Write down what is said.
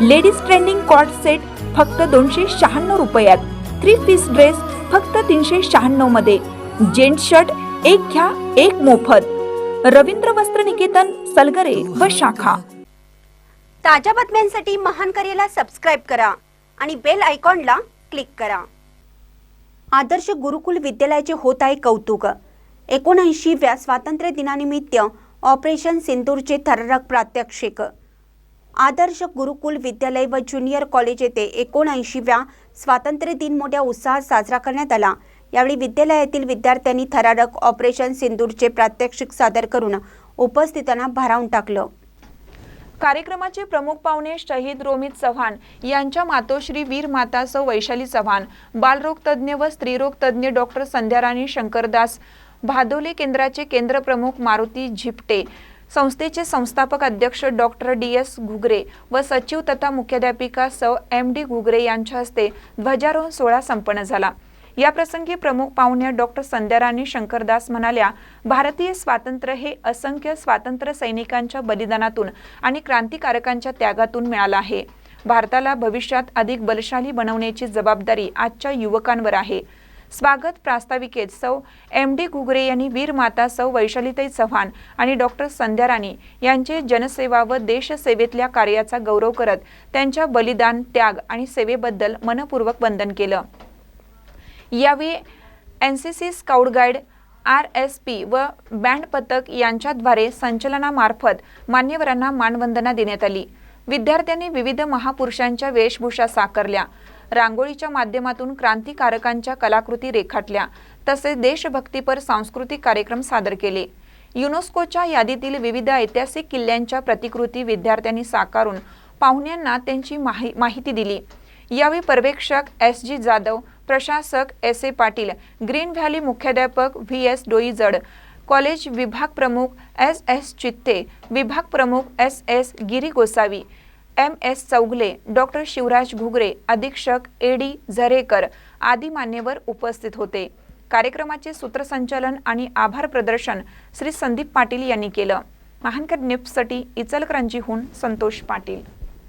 Ladies trending coat set फक्त दोनशे शहाण्णव रुपयात. थ्री पीस ड्रेस फक्त तीनशे शहाण्णवमध्ये. जेंट्स शर्ट एक घ्या एक मोफत. रवींद्र वस्त्र निकेतन सलगरे व शाखा. ताज्या बातम्यांसाठी महान करेला सबस्क्राईब करा आणि बेल आयकॉनला क्लिक करा. आदर्श गुरुकुल विद्यालयाचे होत आहे कौतुक. एकोणऐंशीव्या स्वातंत्र्य दिनानिमित्त ऑपरेशन सिंदूरचे थरारक प्रात्यक्षिक. आदर्श गुरुकुल विद्यालय व ज्युनियर कॉलेज येथे एकोणऐंशीव्या स्वातंत्र्य दिन मोठ्या उत्साहात साजरा करण्यात आला. यावेळी विद्यालयातील विद्यार्थ्यांनी थरारक ऑपरेशन सिंदूरचे प्रात्यक्षिक सादर करून उपस्थितांना भारावून टाकलं. कार्यक्रमाचे प्रमुख पाहुणे शहीद रोमित चव्हाण यांच्या मातोश्री वीर माता सौ वैशाली चव्हाण बालरोग तज्ज्ञ व स्त्रीरोग तज्ज्ञ डॉक्टर संध्याराणी शंकरदास भादोले केंद्राचे केंद्र प्रमुख मारुती झिपटे संस्थेचे संस्थापक अध्यक्ष डॉक्टर डी एस घुगरे व सचिव तथा मुख्याध्यापिका सौ एम डी घुगरे यांच्या हस्ते ध्वजारोहण सोहळा संपन्न झाला. या प्रसंगी प्रमुख पाहुण्या डॉक्टर संध्याराणी शंकरदास म्हणाल्या भारतीय स्वातंत्र्य हे असंख्य स्वातंत्र्य सैनिकांच्या बलिदानातून आणि क्रांतिकारकांच्या त्यागातून मिळालं आहे. भारताला भविष्यात अधिक बलशाली बनवण्याची जबाबदारी आजच्या युवकांवर आहे. स्वागत प्रास्ताविकेत सौ एम डी घुगरे यांनी वीर माता सौ वैशालीताई चव्हाण आणि डॉक्टर संध्या राणी यांचे जनसेवा व देशसेवेतल्या कार्याचा गौरव करत त्यांच्या बलिदान त्याग आणि सेवेबद्दल मनपूर्वक वंदन केलं. यावेळी N C C scout guide R S P व बँड पथक यांच्याद्वारे संचलनामार्फत मान्यवरांना मानवंदना देण्यात आली. विद्यार्थ्यांनी विविध महापुरुषांच्या वेशभूषा साकारल्या. रांगोळीच्या माध्यमातून क्रांतिकारकांच्या कलाकृती रेखाटल्या तसेच देशभक्तीपर सांस्कृतिक कार्यक्रम सादर केले. युनेस्कोच्या यादीतील विविध ऐतिहासिक किल्ल्यांच्या प्रतिकृती विद्यार्थ्यांनी साकारून पाहुण्यांना त्यांची माहि माहिती दिली. यावेळी पर्यवेक्षक एस जी जाधव प्रशासक S A Patil Green Valley मुख्याध्यापक व्ही एस डोईजड कॉलेज विभाग प्रमुख एस एस चित्ते विभाग प्रमुख S S Giri Gosavi M S Chougale doctor Shivraj Ghugare अधीक्षक ए डी झरेकर आदी मान्यवर उपस्थित होते. कार्यक्रमाचे सूत्रसंचालन आणि आभार प्रदर्शन श्री संदीप पाटील यांनी केलं. महानकर निप्ससाठी इचलकरंजीहून संतोष पाटील.